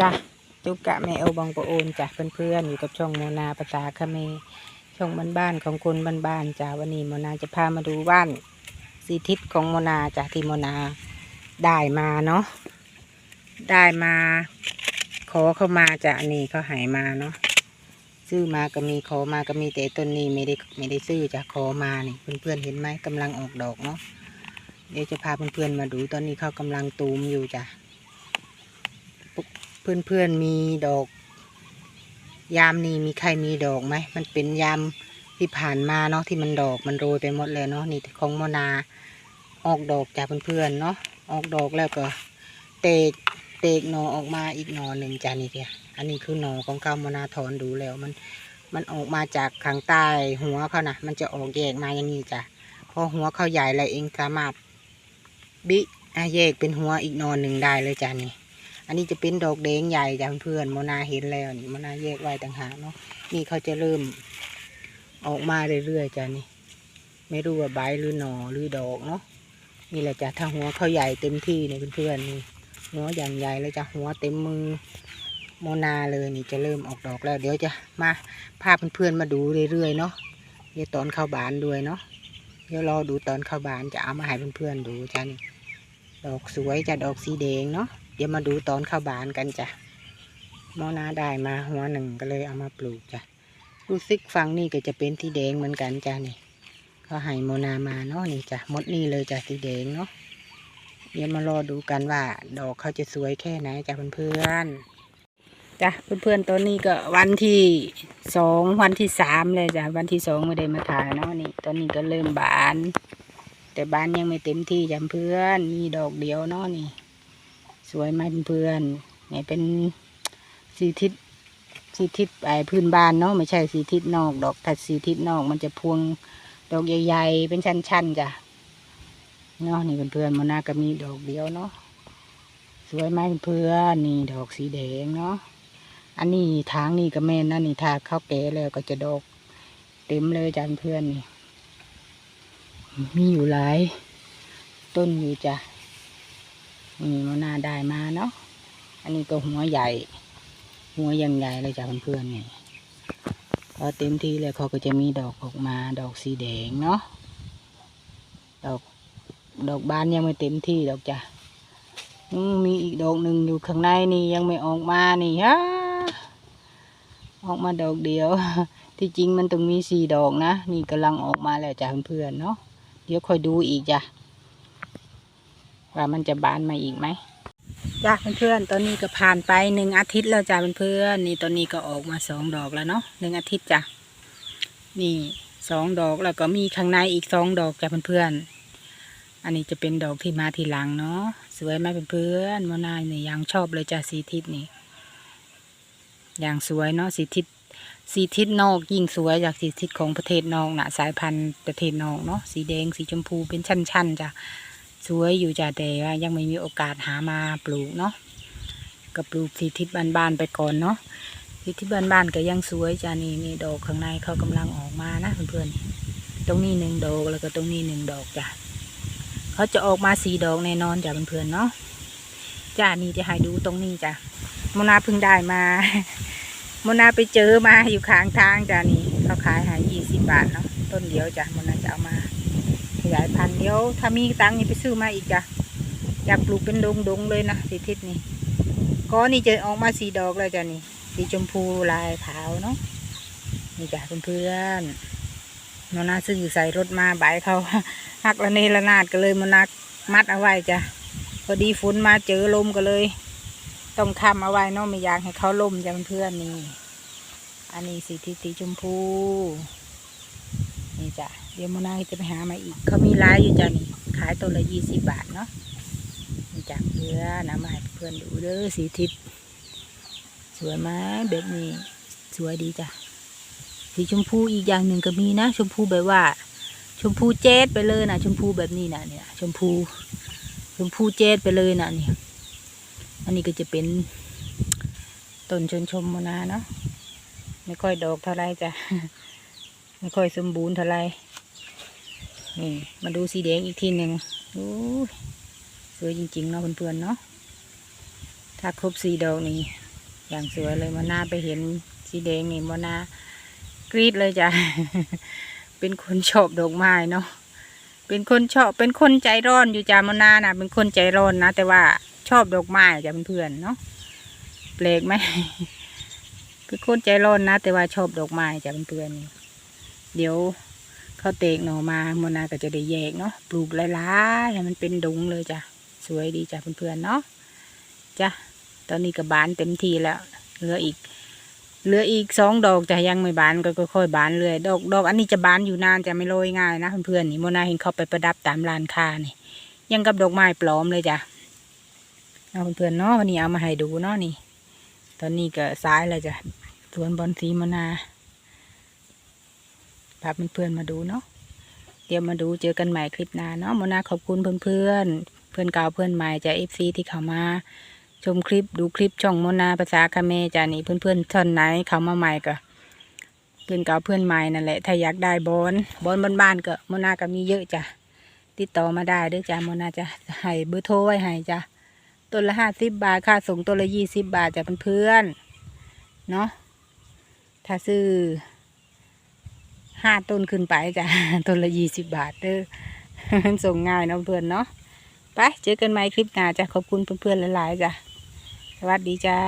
จ้ะจุกกะแม่โอบองปะโอนจ้ะเพื่อนๆอยู่กับช่องโมนาภาษาคเม ช่องบ้านๆของคนบ้านๆจ้ะวันนี้โมนาจะพามาดูบ้านสีทิศของโมนาจ้ะที่โมนาได้มาเนาะได้มา ขอเข้ามาจ้ะนนี้เขาหายมาเนาะซื้อมาก็มีขอมาก็มีแต่ต้นนี้ไม่ได้ไม่ได้ซื้อจ้ะขอมานี่เพื่อนๆเห็นไหมกำลังออกดอกเนาะเดี๋ยวจะพาเพื่อนๆมาดูตอนนี้เขากำลังตูมอยู่จ้ะ เพื่อนๆมีดอก ยามนี้มีใครมีดอกไหม มันเป็นยามที่ผ่านมาเนาะที่มันดอกมันโรยไปหมดเลยเนาะนี่ของมนาออกดอกจากเพื่อนๆเนาะออกดอกแล้วก็เตกเตกหนอออกมาอีกหนอหนึ่งจ้านี่เดียอันนี้คือหนอของเก้ามนาถอนดูแล้วมันมันออกมาจากข้างใต้หัวเขานะมันจะออกแยกมาอย่างนี้จ้ะพอหัวเขาใหญ่แล้วเองสามารถบิแยกเป็นหัวอีกหนอหนึ่งได้เลยจ้านี่ อันนี้จะเป็นดอกแดงใหญ่จ้ะเพื่อนโมนาเห็นแล้วนี่โมนาแยกไว้ต่างหากเนาะนี่เขาจะเริ่มออกมาเรื่อยๆจ้ะนี่ ไม่รู้ว่าใบหรือหนอหรือดอกเนาะนี่แหละจ้ะถ้าหัวเขาใหญ่เต็มที่เนี่ยเพื่อนๆนี่หัวอย่างใหญ่เลยจ้ะหัวเต็มมือโมนาเลยนี่จะเริ่มออกดอกแล้ว เดี๋ยวจะมาพาเพื่อนๆมาดูเรื่อยๆเนาะเดี๋ยวตอนเข้าบานด้วยเนาะเดี๋ยวรอดูตอนเข้าบานจะเอามาให้เพื่อนๆดูจ้ะนี่ดอกสวยจ้ะดอกสีแดงเนาะ ดี๋ยวมาดูตอนเข้าบานกันจ้ะมอนาได้มาหัวหนึ่งก็เลยเอามาปลูกจ้ะรู้สึกฟังนี่ก็จะเป็นที่แดงเหมือนกันจ้ะนี่เขาให้โมนามาเนาะนี่จ้ะมดนี่เลยจ้ะสีแดงเนาะเดี๋ยวมารอดูกันว่า ดอกเขาจะสวยแค่ไหนจ้ะเพื่อนๆจ้ะเพื่อนๆตอนนี้ก็วันที่สองวันที่สามเลยจ้ะวันที่สองไม่ได้มาถ่ายเนาะนี่ ตอนนี้ก็เริ่มบาน แต่บานยังไม่เต็มที่จ้ะเพื่อนมีดอกเดียวเนาะนี่ สวยไหมเพื่อนๆเนี่ยเป็นสีทิศสีทิศไอ้พื้นบ้านเนาะไม่ใช่สีทิศนอกดอกถ้าสีทิศนอกมันจะพวงดอกใหญ่ๆ เป็นชั้นๆจ้ะเนาะนี่เพื่อนๆมันน่าก็มีดอกเดียวเนาะสวยไหมเพื่อนนี่ดอกสีแดงเนาะอันนี้ทางนี่ก็แม่นนะนี่ถ้าเข้าแก่แล้วก็จะดอกเต็มเลยจ้ะเพื่อนนี่มีอยู่หลายต้นอยู่จ้ะ นี่มันน่าได้มาเนาะ อันนี้ก็หัวใหญ่ หัวยังใหญ่เลยจ้ะเพื่อนๆนี่พอเต็มที่แล้วเขาก็จะมีดอกออกมา ดอกสีแดงเนาะ ดอก ดอกบานยังไม่เต็มที่ดอกจ้ะมมีอีกดอกหนึ่งอยู่ข้างในนี่ยังไม่ออกมานี่ฮะออกมาดอกเดียว ที่จริงมันต้องมีสี่ดอกนะ นี่กำลังออกมาแล้วจ้ะเพื่อนๆเนาะ เดี๋ยวค่อยดูอีกจ้ะ ว่ามันจะบานมาอีกไหมจ้าเพื่อนๆตอนนี้ก็ผ่านไปหนึ่งอาทิตย์แล้วจ้าเพื่อนๆนี่ตอนนี้ก็ออกมาสองดอกแล้วเนาะหนึ่งอาทิตย์จ้ะนี่สองดอกแล้วก็มีข้างในอีกสองดอกจ้าเพื่อนๆอันนี้จะเป็นดอกที่มาทีหลังเนาะสวยไหมเพื่อนๆมอนาเนี่ยยังชอบเลยจ้าสีทิศนี่อย่างสวยเนาะสีทิศสีทิศนอกยิ่งสวยจากสีทิศของประเทศนอกนะสายพันธุ์ประเทศนอกเนาะสีแดงสีชมพูเป็นชั้นๆจ้ะ สวยอยู่จ้ะแต่ว่ายังไม่มีโอกาสหามาปลูกเนาะก็ปลูกสีทิศบ้านๆไปก่อนเนาะสีทิศบ้านๆก็ยังสวยจ้ะนี่นี่ดอกข้างในเขากำลังออกมานะเพื่อนๆตรงนี้หนึ่งดอกแล้วก็ตรงนี้หนึ่งดอกจ้ะเขาจะออกมาสีดอกแน่นอนจ้ะเพื่อนๆเนาะจ้านี่จะให้ดูตรงนี้จ้ะโมนาเพิ่งได้มาโมนาไปเจอมาอยู่ข้างทางจ้ะนี่เขาขายหายี่สิบบาทเนาะต้นเดียวจ้ะโมนาจะเอามา ยายพันธุ์เดี๋ยวถ้ามีตังค์นี่ไปซื้อมาอีกจ้ะอยากปลูกเป็นดงดงๆเลยนะสีทิศนี่ก็นี่จะออกมาสีดอกเลยจ้ะนี่สีชมพูลายขาวเนาะนี่จ้ะเพื่อนๆมนาซื้อใส่รถมาใบเขาหักละเนระนาดก็เลยมนามัดเอาไว้จ้ะพอดีฝนมาเจอลมก็เลย ต้องค้ำเอาไว้เนาะไม่อยากให้เขาล่มจ้ะเพื่อนๆนี่ อันนี้สีทิศสีชมพู นี่จ้ะเดี๋ยวโมนาจะไปหามาอีก เขามีร้ายอยู่จ้ะนี่ ขายตัวละยี่สิบบาทเนาะนี่จ้ะเพื่อนนะมาให้เพื่อนดูเด้อสีทิศสวยไหมแบบนี้ สวยดีจ้ะสีชมพูอีกอย่างหนึ่งก็มีนะ ชมพูแบบว่า ชมพูเจดไปเลยนะชมพูแบบนี้นะเนี่ย ชมพู ชมพูเจดไปเลยนะเนี่ยอันนี้ก็จะเป็นต้นชนชมโมนาเนาะไม่ค่อยดอกเท่าไรจ้ะ ไม่ค่อยสมบูรณ์เท่าไรนี่มาดูสีแดงอีกทีหนึ่งโอ้สวยจริงๆเนาะเพื่อนๆเนาะถ้าครบสีดอกนี่อย่างสวยเลยมานาไปเห็นสีแดงนี่มานากรีดเลยจ้ะเป็นคนชอบดอกไม้เนาะเป็นคนชอบเป็นคนใจร้อนอยู่จ้ามานานะเป็นคนใจร้อนนะแต่ว่าชอบดอกไม้จ้ะเพื่อนๆเนาะแปลกไหมเป็นคนใจร้อนนะแต่ว่าชอบดอกไม้จ้ะเพื่อนๆ เดี๋ยวเขาเตกหน่อมาโมนาก็จะได้แยกเนาะปลูกหลายๆให้มันเป็นดงเลยจ้ะสวยดีจ้ะเพื่อนๆเนาะจ้ะตอนนี้ก็บานเต็มทีแล้วเหลืออีกเหลืออีกสองดอกจะยังไม่บานก็ค่อยๆบานเลยดอกดอกอันนี้จะบานอยู่นานจะไม่โรยง่ายนะเพื่อนๆนี่โมนาเห็นเขาไปประดับตามร้านค้านี่ยังกับดอกไม้ปลอมเลยจ้ะเอาเพื่อนๆเนาะวันนี้เอามาให้ดูเนาะนี่ ตอนนี้ก็ซ้ายแล้วจ้ะสวนบอนสีโมนา พาเพื่อนๆมาดูเนาะเดี๋ยวมาดูเจอกันใหม่คลิปหน้าเนาะโมนาขอบคุณเพื่อนๆเพื่อนเก่าเพื่อนใหม่จากเอฟซีที่เข้ามาชมคลิปดูคลิปช่องโมนาภาษาคาเมจานี่เพื่อนๆท่านไหนเขามาใหม่ก็เพื่อนเก่าเพื่อนใหม่นั่นแหละถ้าอยากได้บอนบอนบ้านๆก็โมนาก็มีเยอะจ้ะติดต่อมาได้ด้วยจ้ะโมนาจะให้เบอร์โทรไว้ให้จ้ะต้นละห้าสิบบาทค่าส่งต้นละยี่สิบบาทจ้ะเพื่อนๆเนาะถ้าซื้อ ห้าต้นขึ้นไปจ้ะต้นละยี่สิบบาทเด้อส่งง่ายเนาะเพื่อนเนาะไปเจอกันใหม่คลิปหน้าจ้ะขอบคุณเพื่อนๆหลายๆจ้ะสวัสดีจ้า